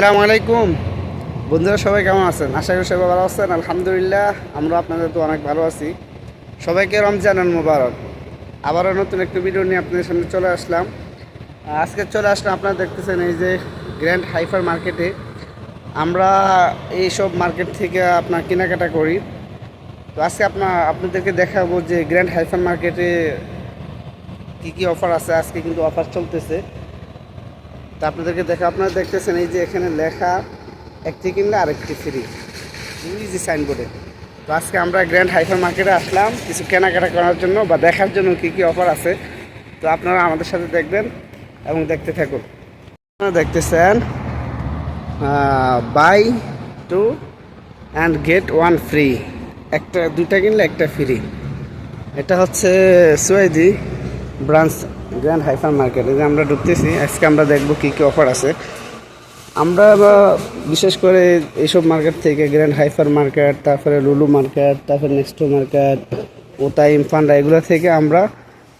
আসসালামু আলাইকুম। বন্ধুরা সবাই কেমন আছেন? আশা করি সবাই ভালো আছেন। আলহামদুলিল্লাহ, আমরা আপনাদের তো অনেক ভালো আছি। সবাইকে রমজান মুবারক। আবারও নতুন একটি ভিডিও নিয়ে আপনাদের সামনে চলে আসলাম। আজকে চলে আসলাম, আপনারা দেখতেছেন এই যে গ্র্যান্ড হাইফার মার্কেটে আমরা এইসব মার্কেট থেকে আপনার কেনাকাটা করি। তো আজকে আপনার আপনাদেরকে দেখাবো যে গ্র্যান্ড হাইফার মার্কেটে কী কী অফার আছে। আজকে কিন্তু অফার চলতেছে। তা আপনাদেরকে দেখা আপনারা দেখতেছেন, এই যে এখানে লেখা, একটি কিনলে আরেকটি ফ্রি যে সাইনবোর্ডে তো আজকে আমরা গ্র্যান্ড হাইফার মার্কেটে আসলাম, কিছু কেনাকাটা করার জন্য বা দেখার জন্য কী কী অফার আছে। তো আপনারা আমাদের সাথে দেখবেন এবং দেখতে থাকুন। আপনারা দেখতেছেন buy two and get one free একটা, দুইটা কিনলে একটা ফ্রি এটা হচ্ছে Suwaidi branch Grand Hyper market যে আমরা ঢুকতেছি, আজকে আমরা দেখব কী কী অফার আছে। আমরা বিশেষ করে এইসব মার্কেট থেকে গ্র্যান্ড হাইফার মার্কেট তারপরে লুলু মার্কেট তারপরে নেক্সটো মার্কেট ওতাইম ইমফান্ডা এগুলো থেকে আমরা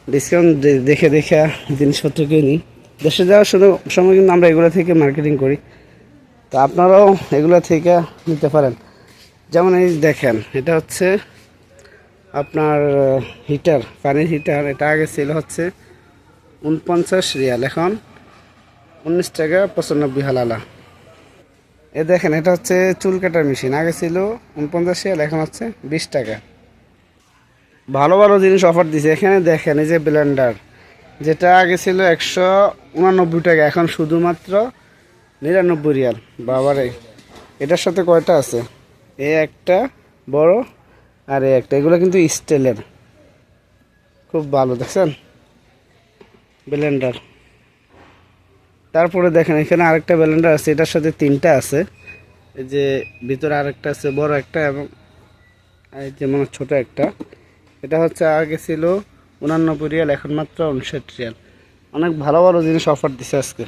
ডিসকাউন্ট দেখে দেখে জিনিসপত্র কিনি। দেশে যাওয়ার সময় কিন্তু আমরা এগুলো থেকে মার্কেটিং করি। তো আপনারাও এগুলো থেকে নিতে পারেন। যেমন এই দেখেন, এটা হচ্ছে আপনার হিটার পানির হিটার এটা আগে ছিল হচ্ছে। উনপঞ্চাশ রিয়াল। এখন উনিশ টাকা পঁচানব্বই হালালা। এ দেখেন, এটা হচ্ছে চুল কাটার মেশিন। আগে ছিল উনপঞ্চাশ রিয়াল, এখন হচ্ছে বিশ টাকা। ভালো ভালো জিনিস অফার দিছে। এখানে দেখেন, এই যে ব্লেন্ডার যেটা আগে ছিল একশো উনানব্বই টাকা, এখন শুধুমাত্র নিরানব্বই রিয়াল। বাবারে, এটার সাথে কয়টা আছে? এ একটা বড় আর এ একটা। এগুলো কিন্তু স্টিলের। খুব ভালো, দেখছেন? ব্লেন্ডার। তারপরে দেখেন, এখানে আরেকটা ব্লেন্ডার আছে, এটার সাথে তিনটা আছে। এই যে ভিতরে আরেকটা আছে, বড় একটা এবং এই যে মানে ছোট একটা। এটা হচ্ছে আগে ছিল উনানব্বই রিয়াল, এখন মাত্র উনষাট রিয়াল। অনেক ভালো ভালো জিনিস অফার দিছে আজকে।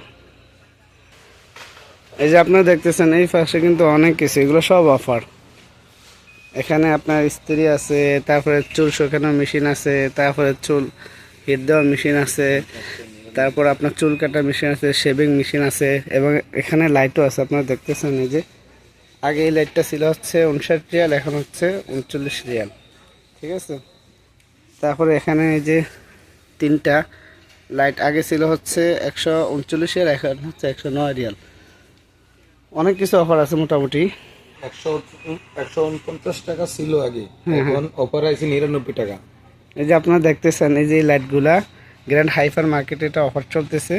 এই যে আপনারা দেখতেছেন, এই পাশে কিন্তু অনেক কিছু, এগুলো সব অফার এখানে আপনার ইস্ত্রি আছে, তারপরে চুল শুকানোর মেশিন আছে, তারপরে চুল হিট দেওয়ার মেশিন আছে তারপর আপনার চুল কাটার মেশিন আছে শেভিং মেশিন আছে এবং এখানে লাইটও আছে আপনারা দেখতেছেন এই যে। আগে এই লাইটটা ছিল হচ্ছে উনষাট রিয়াল এখন হচ্ছে উনচল্লিশ রিয়াল ঠিক আছে? তারপরে এখানে এই যে তিনটা লাইট আগে ছিল হচ্ছে একশো উনচল্লিশ রিয়াল এখন হচ্ছে একশো নয় রিয়াল। অনেক কিছু অফার আছে মোটামুটি। একশো একশো উনপঞ্চাশ টাকা ছিল আগে এখন অফার আছে নিরানব্বই টাকা। এই যে আপনারা দেখতেছেন এই যে লাইটগুলা গ্র্যান্ড হাইফার মার্কেটে এটা অফার চলতেছে।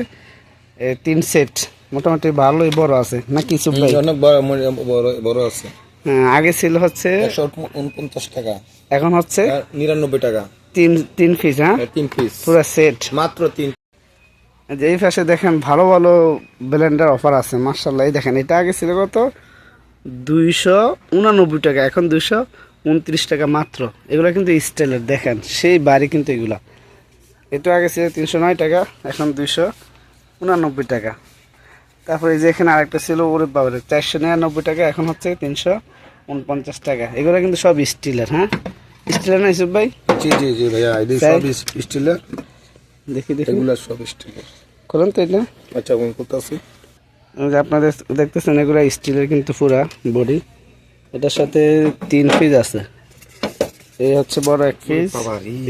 তিন সেট মোটামুটি ভালোই বড় আছে। না কিছু ভাই অনেক বড় বড় বড় আছে। হ্যাঁ, আগে ছিল হচ্ছে একশো উনপঞ্চাশ টাকা। এখন হচ্ছে নিরানব্বই টাকা। তিন তিন পিস হ্যাঁ? তিন পিস পুরো সেট মাত্র তিন যে এই পাশে দেখেন ভালো ভালো ব্লেন্ডার অফার আছে মার্শাল্লাহ এই দেখেন এটা আগে ছিল কত? দুইশো উনানব্বই টাকা এখন দুইশো উনত্রিশ টাকা মাত্র। এগুলো কিন্তু স্টাইলের দেখেন সেই বাড়ি কিন্তু এগুলা। এটা আগে ছিল তিনশো নয় টাকা এখন দুইশো উনানব্বই টাকা। তারপরে এই যে এখানে আরেকটা ছিল ওরে বাবারে চারশো নিরানব্বই টাকা এখন হচ্ছে তিনশো উনপঞ্চাশ টাকা। এগুলো কিন্তু সব স্টিলের হ্যাঁ? স্টিলের না ইসুফ ভাই? জি জি জি ভাইয়া সব স্টিলের। দেখি দেখি। এগুলো সব স্টিলের। করেন তো এটা। আচ্ছা আপনাদের দেখতেছেন এগুলো স্টিলের কিন্তু পুরা বডি। এটার সাথে তিন পিস আছে। এই হচ্ছে বড় এক পিস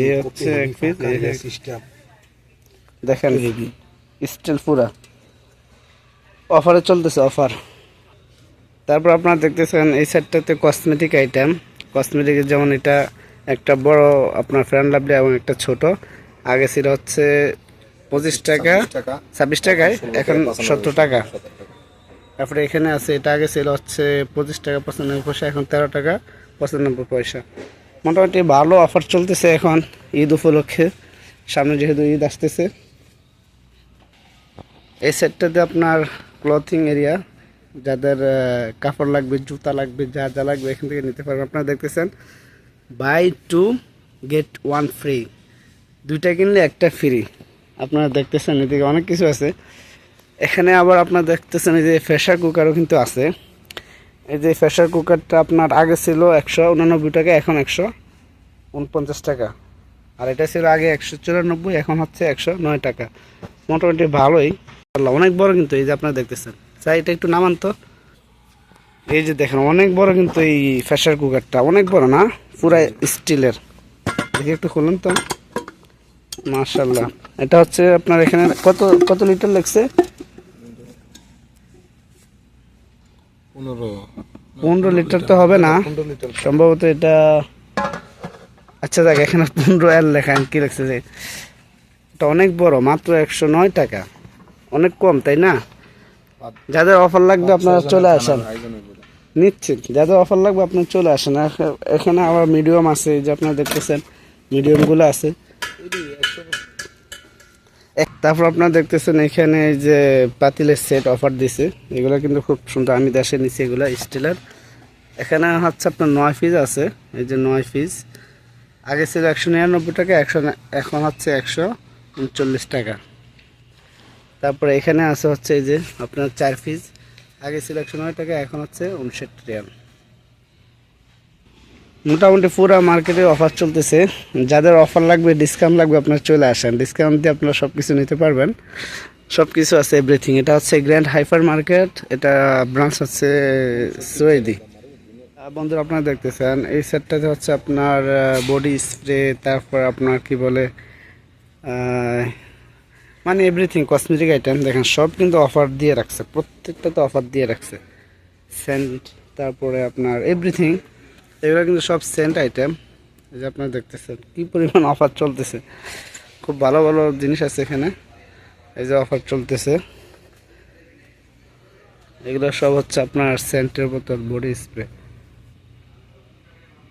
এই হচ্ছে এক পিস সিস্টেম দেখেন স্টিল পুরা। অফারে চলতেছে অফার। তারপর আপনারা দেখতেছেন এই সাইডটাতে কসমেটিক আইটেম কসমেটিকের যেমন এটা একটা বড় আপনার ফ্রেন্ড লাভলি এবং একটা ছোট। আগে ছিল হচ্ছে পঁচিশ টাকা ছাব্বিশ টাকায় এখন সত্তর টাকা। তারপরে এখানে আছে, এটা আগে ছিল হচ্ছে পঁচিশ টাকা পঁচানব্বই পয়সা, এখন তেরো টাকা পঁচানব্বই পয়সা। মোটামুটি ভালো অফার চলতেছে এখন ঈদ উপলক্ষে, সামনে যেহেতু ঈদ আসতেছে। এই সেটটাতে আপনার ক্লথিং এরিয়া যাদের কাপড় লাগবে, জুতা লাগবে, যা যা লাগবে এখান থেকে নিতে পারবেন। আপনারা দেখতেছেন buy two get one free দুইটা কিনলে একটা ফ্রি আপনারা দেখতেছেন, এদিকে অনেক কিছু আছে। এখানে আবার আপনার দেখতেছেন এই যে প্রেশার কুকারও কিন্তু আছে। এই যে প্রেশার কুকারটা আপনার আগে ছিল একশো উনানব্বই টাকা, এখন একশো উনপঞ্চাশ টাকা। আর এটা ছিল আগে একশো চুরানব্বই, এখন হচ্ছে একশো নয় টাকা। মোটামুটি ভালোই। অনেক বড় কিন্তু এই যে আপনারা দেখতেছেন। চাই এটা একটু নামান তো। এই যে দেখেন, অনেক বড় কিন্তু এই প্রেশার কুকারটা অনেক বড় না? পুরা স্টিলের। দেখি একটু খুলুন তো। মার্শাল্লাহ এটা হচ্ছে আপনার এখানে কত কত লিটার লাগছে? পনেরো। লিটার তো হবে না। সম্ভবত এটা আচ্ছা দেখ এখানে পনেরো এর লেখা কি লাগছে যে এটা অনেক বড় মাত্র একশো নয় টাকা। অনেক কম তাই না? যাদের অফার লাগবে আপনারা চলে আসেন। নিশ্চিত যাদের অফার লাগবে আপনার চলে আসেন। এখানে আবার মিডিয়াম আছে যে আপনারা দেখতেছেন মিডিয়ামগুলো আছে। তারপর আপনারা দেখতেছেন এখানে যে পাতিলের সেট অফার দিছে। এগুলো কিন্তু খুব সুন্দর। আমি দেশে নিচ্ছি এগুলো স্টিলের। এখানে হচ্ছে আপনার নয় পিস আছে। এই যে নয় পিস আগে ছিল একশো নিরানব্বই টাকা, একশো এখন হচ্ছে একশো উনচল্লিশ টাকা। তারপরে এখানে আছে হচ্ছে এই যে আপনার চার পিস আগে ছিল একশো নয় টাকা, এখন হচ্ছে উনষাট রিয়াল। মোটামুটি পুরো মার্কেটে অফার চলতেছে। যাদের অফার লাগবে ডিসকাউন্ট লাগবে, আপনার চলে আসেন। ডিসকাউন্ট দিয়ে আপনারা সব কিছু নিতে পারবেন। সব কিছু আছে এভরিথিং এটা হচ্ছে গ্র্যান্ড হাইপার মার্কেট এটা ব্রাঞ্চ হচ্ছে সুয়েদি বন্ধুরা, আপনারা দেখতেছেন, এই সেটটাতে হচ্ছে আপনার বডি স্প্রে তারপর আপনার কি বলে মানে এভরিথিং কসমেটিক আইটেম দেখেন, সব কিন্তু অফার দিয়ে রাখছে। প্রত্যেকটা তো অফার দিয়ে রাখছে। সেন্ট তারপরে আপনার এভরিথিং এগুলো কিন্তু সব সেন্ট আইটেম। এই যে আপনারা দেখতেছেন, কি পরিমাণ অফার চলতেছে। খুব ভালো ভালো জিনিস আছে এখানে। এই যে অফার চলতেছে। এগুলো সব হচ্ছে আপনার সেন্টের বোতল বডি স্প্রে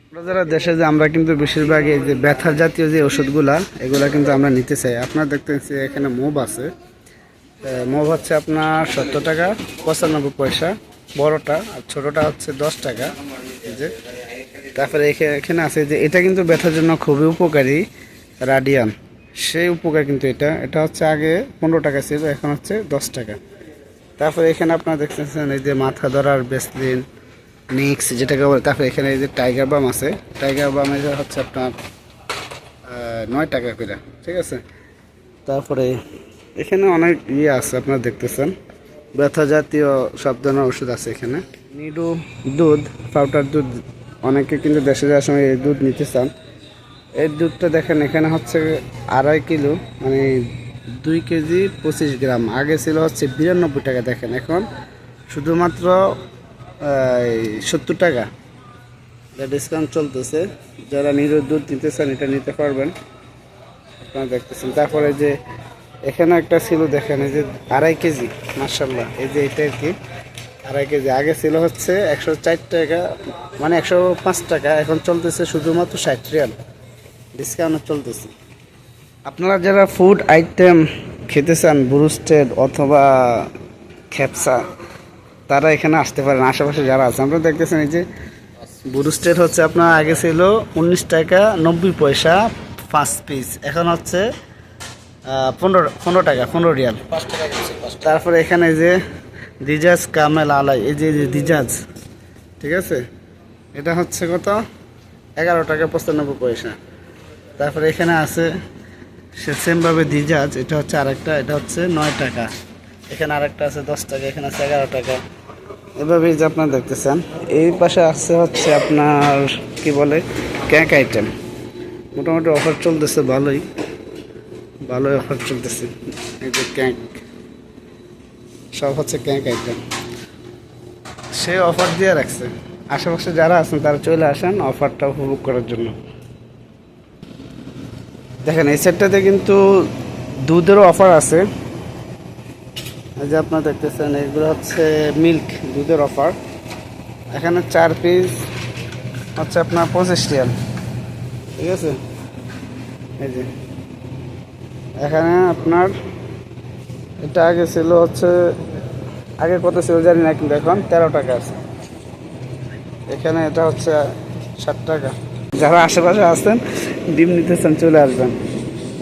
আমরা যারা দেশে যে, আমরা কিন্তু বেশিরভাগ এই যে ব্যথা জাতীয় যে ওষুধগুলা, এগুলা কিন্তু আমরা নিতে চাই। আপনারা দেখতেছি এখানে মুভ আছে। মুভ হচ্ছে আপনার সত্তর টাকা, পঁচানব্বই পয়সা, বড়টা আর ছোটটা হচ্ছে দশ টাকা। এই যে তারপরে এখা- এখানে আছে যে এটা কিন্তু ব্যথার জন্য খুবই উপকারী, রাডিয়ান। সেই উপকার কিন্তু এটা। এটা হচ্ছে আগে পনেরো টাকা ছিল, এখন হচ্ছে দশ টাকা। তারপরে এখানে আপনারা দেখতেছেন এই যে মাথা ধরার বেসলিন, নিক্স, যেটাকে বলে, তারপরে এখানে এই যে টাইগার বাম আছে। টাইগার বাম হচ্ছে আপনার নয় টাকা করে, ঠিক আছে? তারপরে এখানে অনেক ইয়ে আছে, আপনারা দেখতেছেন। ব্যথা জাতীয় সব ধরনের ওষুধ আছে এখানে। নিডু, দুধ, পাউডার দুধ অনেকে কিন্তু দেশে যাওয়ার সময় এই দুধ নিতে চান। এই দুধটা দেখেন, এখানে হচ্ছে আড়াই কিলো মানে দুই কেজি পঁচিশ গ্রাম। আগে ছিল হচ্ছে বিরানব্বই টাকা, দেখেন এখন শুধুমাত্র সত্তর টাকা। যা ডিসকাউন্ট চলতেছে। যারা নিজের দুধ নিতে চান, এটা নিতে পারবেন। আপনারা দেখতেছেন। তারপরে যে, এখানে একটা ছিল, দেখেন, এই যে আড়াই কেজি মার্শাল্লাহ এই যে এটা আর কি। আড়াই কেজি। আগে ছিল হচ্ছে একশো চার টাকা মানে একশো পাঁচ টাকা, এখন চলতেছে শুধুমাত্র ষাট রিয়াল। ডিসকাউন্ট চলতেছে। আপনারা যারা ফুড আইটেম খেতে চান ব্রুস্টেড অথবা খেপসা তারা এখানে আসতে পারেন। আশেপাশে যারা আছে আপনারা দেখতেছেন এই যে ব্রুস্টেড হচ্ছে আপনার আগে ছিল উনিশ টাকা নব্বই পয়সা পাঁচ পিস এখন হচ্ছে পনেরো পনেরো টাকা, পনেরো রিয়াল। তারপরে এখানে যে দিজাজ কামেল আলাই, এই যে দিজাজ, ঠিক আছে? এটা হচ্ছে কত? এগারো টাকা পঁচানব্বই পয়সা। তারপরে এখানে আছে, সে সেমভাবে দিজাজ, এটা হচ্ছে আরেকটা, এটা হচ্ছে নয় টাকা। এখানে আরেকটা আছে দশ টাকা, এখানে আছে এগারো টাকা। এভাবে যে আপনারা দেখতেছেন। এই পাশে আছে হচ্ছে আপনার, কি বলে ক্যাক আইটেম। মোটামুটি অফার চলতেছে, ভালোই। ভালোই অফার চলতেছে। এই যে ক্যাক সব হচ্ছে ক্যাক আইটেম সে অফার দিয়ে রাখছে। আশেপাশে যারা আছেন, তারা চলে আসেন অফারটা উপভোগ করার জন্য। দেখেন, এই সেটটাতে কিন্তু দুধেরও অফার আছে। এই যে আপনারা দেখতেছেন, এগুলো হচ্ছে মিল্ক দুধের অফার এখানে চার পিস হচ্ছে আপনার পঁচিশ রিয়াল। ঠিক আছে? এই যে। এখানে আপনার, এটা আগে ছিল হচ্ছে আগে কত ছিল জানি না, কিন্তু এখন তেরো টাকা আছে। এখানে এটা হচ্ছে ষাট টাকা। যারা আশেপাশে আছেন, ডিম নিতে চান চলে আসবেন।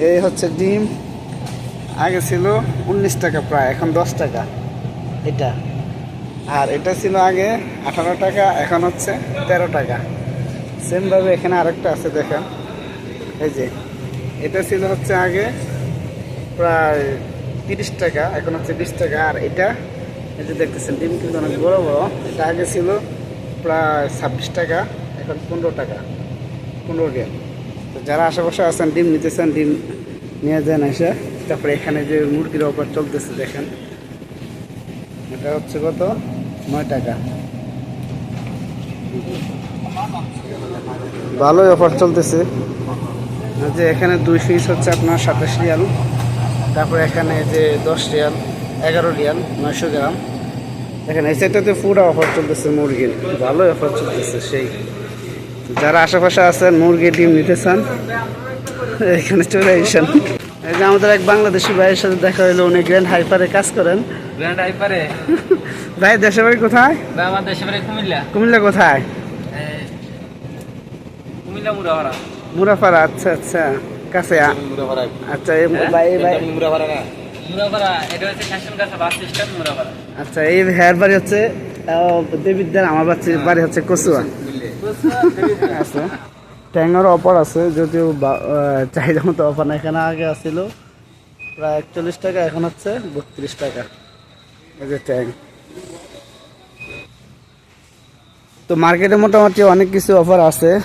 এই হচ্ছে ডিম। আগে ছিল উনিশ টাকা প্রায়, এখন দশ টাকা। এটা। আর এটা ছিল আগে আঠারো টাকা, এখন হচ্ছে তেরো টাকা। সেমভাবে এখানে আরেকটা আছে, দেখেন। এই যে, এটা ছিল হচ্ছে আগে প্রায় তিরিশ টাকা, এখন হচ্ছে বিশ টাকা। আর এটা যে দেখতেছেন, ডিম কিন্তু অনেক বড় বড়। এটা আগে ছিল প্রায় ছাব্বিশ টাকা, এখন পনেরো টাকা, পনেরো রিয়াল তো যারা আশেপাশে আছেন, ডিম নিতেছেন, ডিম নিয়ে যান এসে। তারপরে এখানে যে মুরগির অফার চলতেছে, দেখেন। এটা হচ্ছে কত? নয় টাকা। ভালোই অফার চলতেছে। যে এখানে দুই পিস হচ্ছে আপনার সাতাশ রিয়াল। তারপরে এখানে যে দশ রিয়াল, এগারো রিয়াল, নয়শো গ্রাম। এখানে এই সাইডটাতে পুরো অফার চলতেছে মুরগির। ভালোই অফার চলতেছে সেই। যারা আশেপাশে আছেন মুরগি ডিম নিতে চান এখানে চলে আসেন। এই যে আমাদের এক বাংলাদেশি ভাইয়ের সাথে দেখা হলো উনি গ্র্যান্ড হাইপারে কাজ করেন। গ্র্যান্ড হাইপারে ভাই দেশের বাড়ি কোথায়? বা আমার দেশে বাড়ি কুমিল্লা। কুমিল্লা কোথায়? কুমিল্লা মুড়াহারা মুরাপাড়া আচ্ছা আচ্ছা। কাছে আচ্ছা এই ভাই ভাই। মুরাপাড়া না? আচ্ছা এই হেয়ার বাড়ি হচ্ছে দেবিদ্যার আমার বাচ্চার বাড়ি হচ্ছে কচুয়া আছে ট্যাঙ্গার অফার আছে যদিও বা- চাহিদা মতো অফার না এখানে আগে আসছিল প্রায় একচল্লিশ টাকা এখন হচ্ছে বত্রিশ টাকা। এই যে ট্যাং। তো মার্কেটে মোটামুটি অনেক কিছু অফার আছে।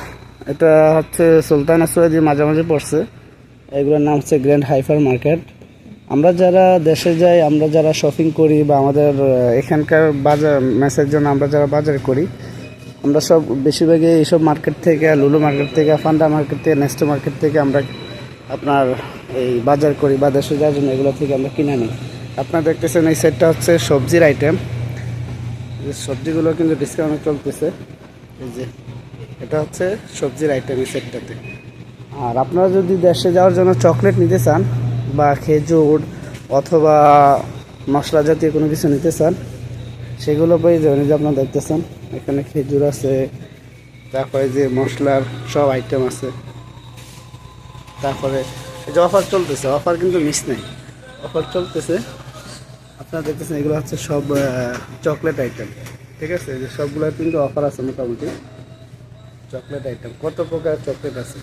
এটা হচ্ছে সুলতানা সুয়েদি মাঝামাঝি পড়ছে। এগুলোর নাম হচ্ছে গ্র্যান্ড হাইফার মার্কেট। আমরা যারা দেশে যাই, আমরা যারা শপিং করি বা আমাদের এখানকার বাজার ম্যাচের জন্য আমরা যারা বাজার করি, আমরা সব বেশিরভাগই এইসব মার্কেট থেকে লুলু মার্কেট থেকে ফান্ডা মার্কেট থেকে নেক্সট মার্কেট থেকে আমরা আপনার এই বাজার করি বা দেশে যাওয়ার জন্য এগুলো থেকে আমরা কিনে নিই। আপনারা দেখতেছেন এই সেটটা হচ্ছে সবজির আইটেম সবজিগুলো কিন্তু ডিসকাউন্টে চলতেছে। এই যে, এটা হচ্ছে সবজির আইটেম এই সেটটাতে আর আপনারা যদি দেশে যাওয়ার জন্য চকলেট নিতে চান বা খেজুর অথবা মশলা জাতীয় কোনো কিছু নিতে চান, সেগুলো এই যে আপনারা দেখতেছেন, এখানে খেজুর আছে, তারপরে যে মশলার সব আইটেম আছে। তারপরে এই যে অফার চলতেছে অফার কিন্তু মিস নেই। অফার চলতেছে, আপনারা দেখতেছেন এগুলো হচ্ছে সব চকলেট আইটেম ঠিক আছে? যে সবগুলো কিন্তু অফার আছে মোটামুটি। চকলেট আইটেম কত প্রকার চকলেট আছে?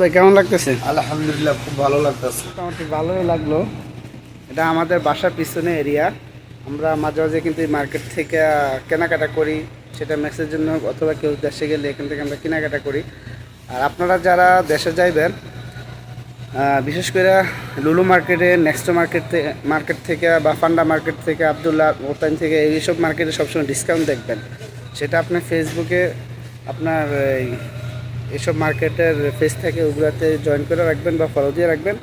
ভাই কেমন লাগতেছে? আলহামদুলিল্লাহ খুব ভালো লাগতেছে। মোটামুটি ভালোই লাগল। এটা আমাদের বাসার পিছনে এরিয়া আমরা মাঝে মাঝে কিন্তু এই মার্কেট থেকে কেনাকাটা করি সেটা ম্যাক্সের জন্য অথবা কেউ দেশে গেলে এখান থেকে আমরা কেনাকাটা করি। আর আপনারা যারা দেশে যাইবেন বিশেষ করে লুলু মার্কেটে নেক্সট মার্কেট থেকে মার্কেট থেকে বা ফান্ডা মার্কেট থেকে আবদুল্লাহ ওতাইন থেকে এইসব মার্কেটে সবসময় ডিসকাউন্ট দেখবেন। সেটা আপনি ফেসবুকে আপনার এই এইসব মার্কেটের ফেস থেকে ওগুলোতে জয়েন করে রাখবেন বা ফলো দিয়ে রাখবেন।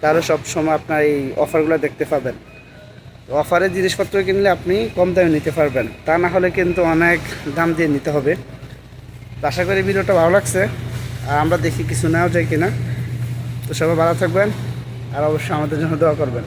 তাহলে সব সময় আপনার এই অফারগুলো দেখতে পাবেন। অফারের জিনিসপত্র কিনলে আপনি কম দামে নিতে পারবেন। তা না হলে কিন্তু অনেক দাম দিয়ে নিতে হবে। আশা করি ভিডিওটা ভালো লাগছে। আর আমরা দেখি কিছু নেওয়া যায় কিনা। তো সবাই ভালো থাকবেন। আর অবশ্যই আমাদের জন্য দোয়া করবেন।